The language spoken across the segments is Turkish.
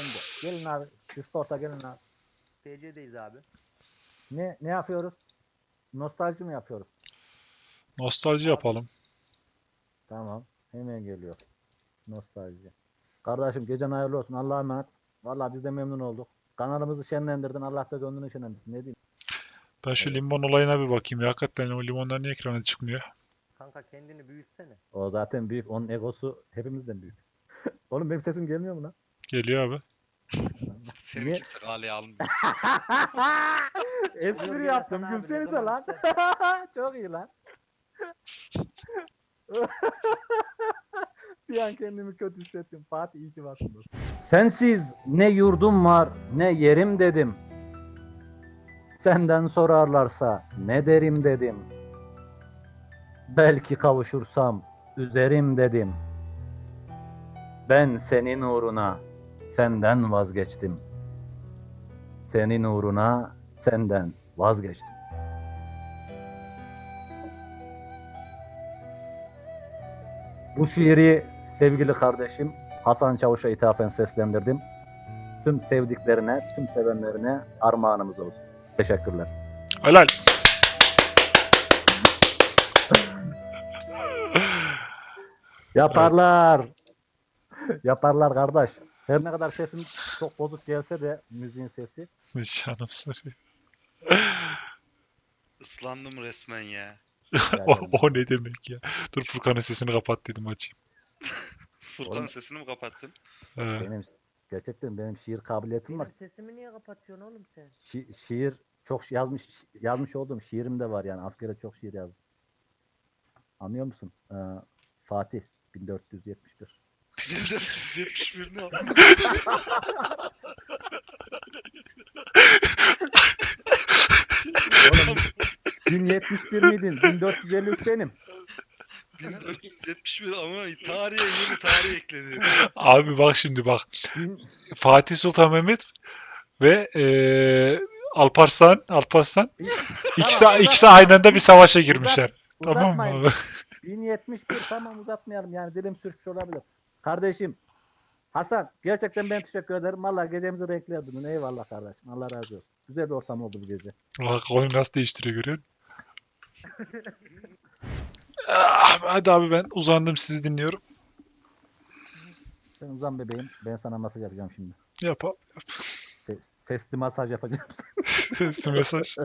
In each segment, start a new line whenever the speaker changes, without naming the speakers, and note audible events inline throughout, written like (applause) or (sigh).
Ben de. Gelin abi. Discord'a gelin abi.
TC'deyiz abi.
Ne ne yapıyoruz? Nostalji mi yapıyoruz?
Nostalji yapalım.
Tamam. Hemen geliyor. Nostalji. Kardeşim gecen hayırlı olsun. Allah'a emanet. Vallahi biz de memnun olduk. Kanalımızı şenlendirdin. Allah da gönlünü şenlendirsin. Ne diyeyim?
Ben şu limon olayına bir bakayım ya. Hakikaten o limonlar niye ekrana çıkmıyor?
Kanka kendini büyütsene.
O zaten büyük. Onun egosu hepimizden büyük. (laughs) Oğlum benim sesim gelmiyor mu lan?
Geliyor abi. (laughs)
Seni
Niye?
kimse kaleye almıyor. (laughs)
Espri yaptım.
Abi,
Gülsenize
zaman
lan. (laughs) Çok iyi lan. Bir an kendimi kötü hissettim. Fatih iyi ki varsın dostum. Sensiz ne yurdum var ne yerim dedim. Senden sorarlarsa ne derim dedim. Belki kavuşursam üzerim dedim. Ben senin uğruna senden vazgeçtim. Senin uğruna senden vazgeçtim. Bu şiiri sevgili kardeşim Hasan Çavuş'a ithafen seslendirdim. Tüm sevdiklerine, tüm sevenlerine armağanımız olsun. Teşekkürler.
Helal.
Yaparlar. Yaparlar kardeş. Her ne kadar sesim çok bozuk gelse de müziğin sesi.
Canım sarıyor.
Islandım resmen ya. (laughs)
o, o ne demek ya? Dur Furkan'ın sesini kapat dedim açayım. (laughs)
Furkan
Oğlum-
sesini mi kapattın?
Ee,
Benim gerçekten benim şiir kabiliyetim var.
Benim sesimi niye kapatıyorsun oğlum sen?
Şi- şiir çok yazmış yazmış olduğum şiirim de var yani askere çok şiir yazdım. Anlıyor musun? Ee, Fatih 1471.
1471 ne yaptın?
Oğlum 1071 miydin? 1453 benim.
1471 ama tarihe yeni tarih ekledi.
abi bak şimdi bak. Fatih Sultan Mehmet ve eee Alparslan, Alparslan ikisi,
Tamam,
ikisi aynı anda bir savaşa girmişler. Tamam mı
uzatmayın.
abi?
1071 tamam uzatmayalım yani dilim sürçmüş olabilir. Kardeşim Hasan gerçekten ben teşekkür ederim. Valla gecemizi renkli yaptın. Eyvallah kardeşim. Allah razı olsun. Güzel bir ortam oldu bu gece.
Bak konuyu nasıl değiştiriyor görüyor musun? (laughs) Ah, Hadi abi ben uzandım sizi dinliyorum.
Sen uzan bebeğim. Ben sana masaj yapacağım şimdi.
Yap abi.
Se- sesli masaj yapacağım. (laughs)
Sesli mesaj.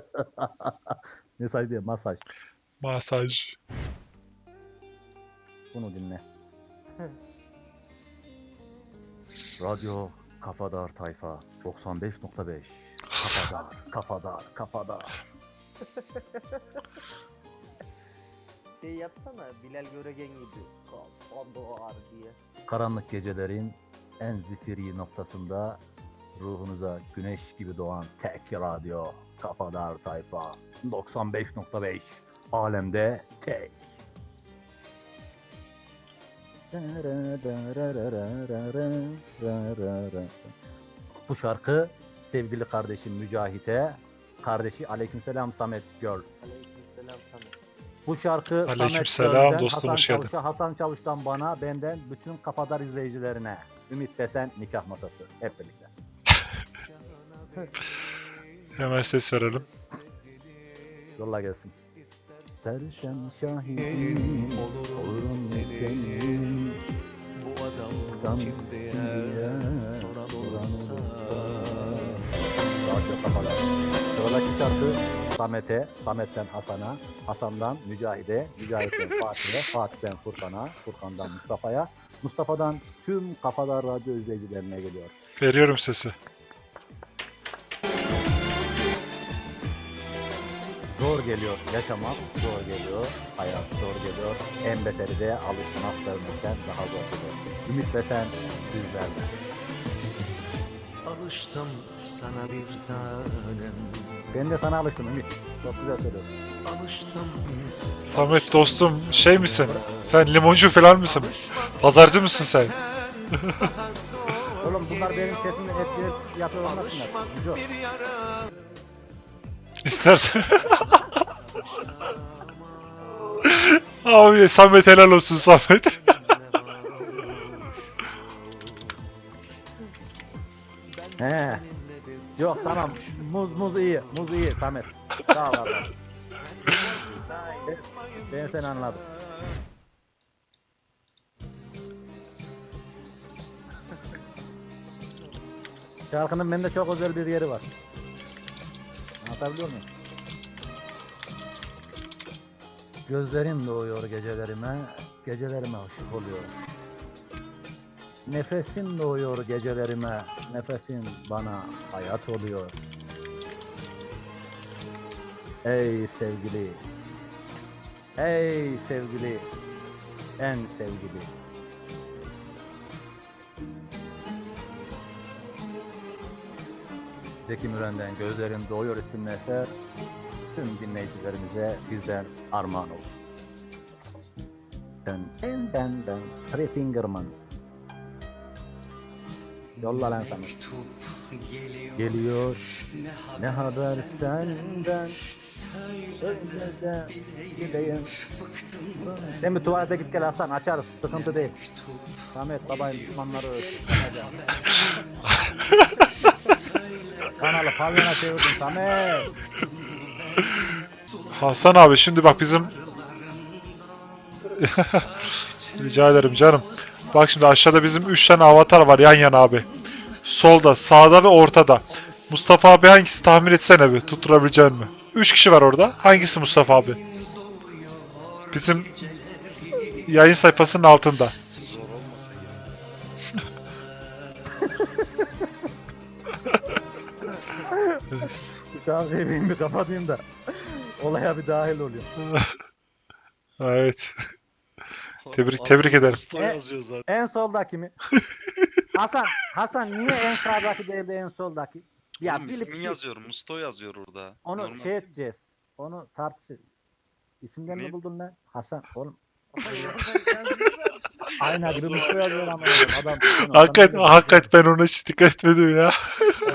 (laughs)
mesaj değil masaj.
Masaj.
Bunu dinle. Radyo Kafadar Tayfa 95.5 (laughs) Kafadar, kafadar, kafadar. (laughs)
Şey yapsana Bilal Göregen gibi. Kafandar diye.
Karanlık gecelerin en zifiri noktasında ruhunuza güneş gibi doğan tek radyo Kafadar Tayfa 95.5 alemde tek. Bu şarkı sevgili kardeşim Mücahit'e, kardeşi Aleykümselam Samet Göl.
Aleykümselam sana.
Bu şarkı Samet
Aleykümselam dostum,
Hasan
hoş geldin.
Çavuş'a, Hasan Çavuş'tan bana, benden bütün kafadar izleyicilerine. Ümit Besen nikah masası. Hep birlikte. (laughs)
Hemen ses verelim.
Yolla gelsin. Sersem şahidim olurum senin
kim
diye
soran olursa
Radyo kafalar. Sıradaki şarkı Samet'e, Samet'ten Hasan'a, Hasan'dan Mücahide, Mücahit'ten (laughs) Fatih'e, Fatih'ten Furkan'a, Furkan'dan Mustafa'ya, Mustafa'dan tüm kafadar radyo izleyicilerine geliyor.
Veriyorum sesi.
Zor geliyor yaşamak, zor geliyor hayat, zor geliyor. En beteri de alışmak sevmekten daha zor geliyor. Ümit ve sen sizlerle.
Alıştım sana bir tanem
Ben de sana alıştım Ümit. Çok güzel söylüyorsun.
Alıştım
Samet dostum şey misin? Sen limoncu falan mısın? Pazarcı mısın sen? (laughs)
Oğlum bunlar benim sesimi etkileyip yapıyor olmasınlar. Güzel.
bir yara
İstersen. (laughs) Abi Samet helal olsun Samet. (laughs)
Yok tamam. Muz muz iyi. Muz iyi Samet. Sağ ol abi. Ben seni anladım. Şarkının bende çok özel bir yeri var. Anlatabiliyor muyum? Gözlerin doğuyor gecelerime, gecelerime ışık oluyor. Nefesin doğuyor gecelerime, nefesin bana hayat oluyor. Ey sevgili, ey sevgili, en sevgili. Zeki Müren'den Gözlerin Doğuyor isimli eser tüm dinleyicilerimize bizden armağan olsun. Ben, ben, ben, ben, Three Fingerman. Yolla lan sana.
Geliyor
Geliyor,
Ne
haber senden,
Söyle
öyle gideyim. Sen bir tuvalete git gel Hasan, açarız, sıkıntı değil. Samet babayın düşmanları ölsün. (laughs) Kanalı pavyona çevirdin Samet.
Hasan abi şimdi bak bizim (laughs) Rica ederim canım. Bak şimdi aşağıda bizim 3 tane avatar var yan yana abi. Solda, sağda ve ortada. Mustafa abi hangisi tahmin etsene bir tutturabilecek mi? 3 kişi var orada. Hangisi Mustafa abi? Bizim yayın sayfasının altında.
Şu an seveyim bir kapatayım da. Olaya bir dahil oluyor. (laughs)
Evet. Tebrik- tebrik ederim.
Usta
E-
yazıyor zaten.
En soldaki mi? (laughs) Hasan, Hasan niye en sağdaki değil de en soldaki? Ya
Oğlum
bilip
ismini yazıyor. Musto yazıyor orada.
onu
Normal.
şey edeceğiz. Onu tartışır. İsimden
Ne?
mi buldun lan? Hasan oğlum. (laughs) Aynen gibi Mustafa yazıyor ama adam.
Hakikat, hakikat ben ona hiç dikkat etmedim ya.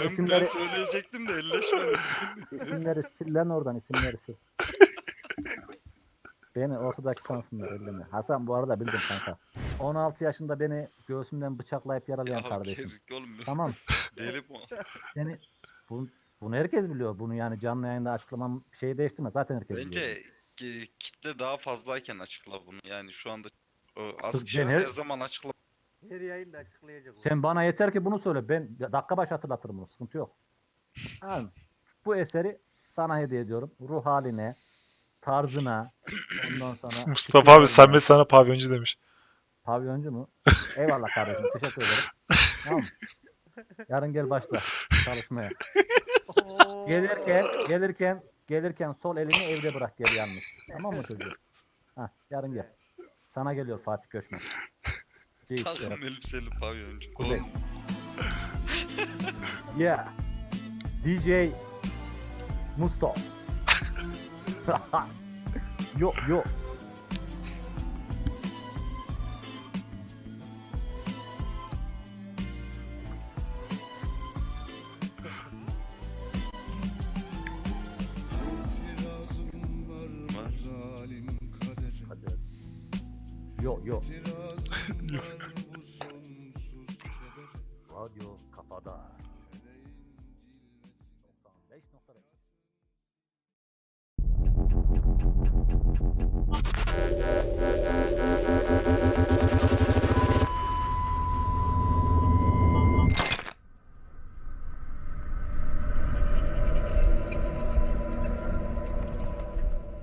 Ben,
isimleri,
söyleyecektim de elleşmedim. (laughs)
isimleri sil lan oradan isimleri sil. (laughs) Beni ortadaki sansınlar elleme. Hasan bu arada bildim kanka. 16 yaşında beni göğsümden bıçaklayıp yaralayan
ya
kardeşim.
gerizek oğlum.
Tamam. (laughs)
Deli bu.
Seni bunu, bunu herkes biliyor. Bunu yani canlı yayında açıklamam şey değiştirmez. Zaten herkes biliyor.
Bence kitle daha fazlayken açıkla bunu. Yani şu anda o, az kişi
her
zaman açıkla.
Her yayında açıklayacak. o.
Sen bana yeter ki bunu söyle. Ben dakika başı hatırlatırım bunu. Sıkıntı yok. Abi, bu eseri sana hediye ediyorum. Ruh haline, tarzına, ondan sonra... (laughs)
Mustafa abi Samet sana pavyoncu demiş.
Pavyoncu mu? (laughs) Eyvallah kardeşim. Teşekkür ederim. Tamam. mı? Yarın gel başla çalışmaya.
Oo.
Gelirken, gelirken, gelirken sol elini evde bırak gel yalnız. Tamam mı çocuğum? Hah, yarın gel. Sana geliyor Fatih Köşmen. Şey,
Takım elbiseli pavyoncu.
Kuzey.
Oğlum,
Yeah. DJ Musto. (laughs) yo yo. Yo yo. (laughs) Thank you.